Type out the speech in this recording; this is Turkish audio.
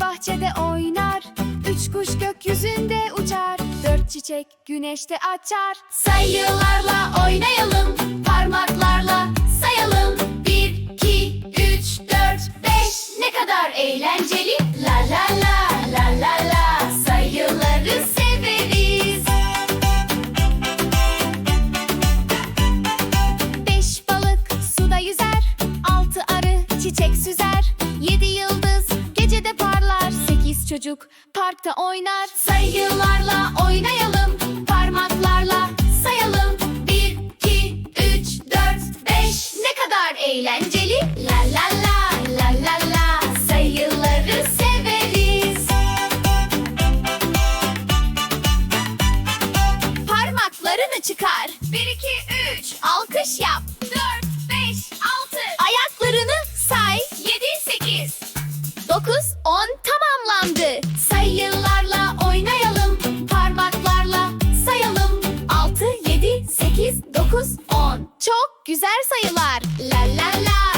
bahçede oynar. Üç kuş gökyüzünde uçar. Dört çiçek güneşte açar. Sayılarla oynayalım Parmaklarla sayalım. Bir, iki, üç, dört, beş. Ne kadar eğlenceli. La la la çocuk parkta oynar Sayılarla oynayalım Parmaklarla sayalım Bir, iki, üç, dört, beş Ne kadar eğlenceli La la la la la la Sayıları severiz Parmaklarını çıkar. Bir, iki, üç. Alkış yap. Güzel sayılar. La la la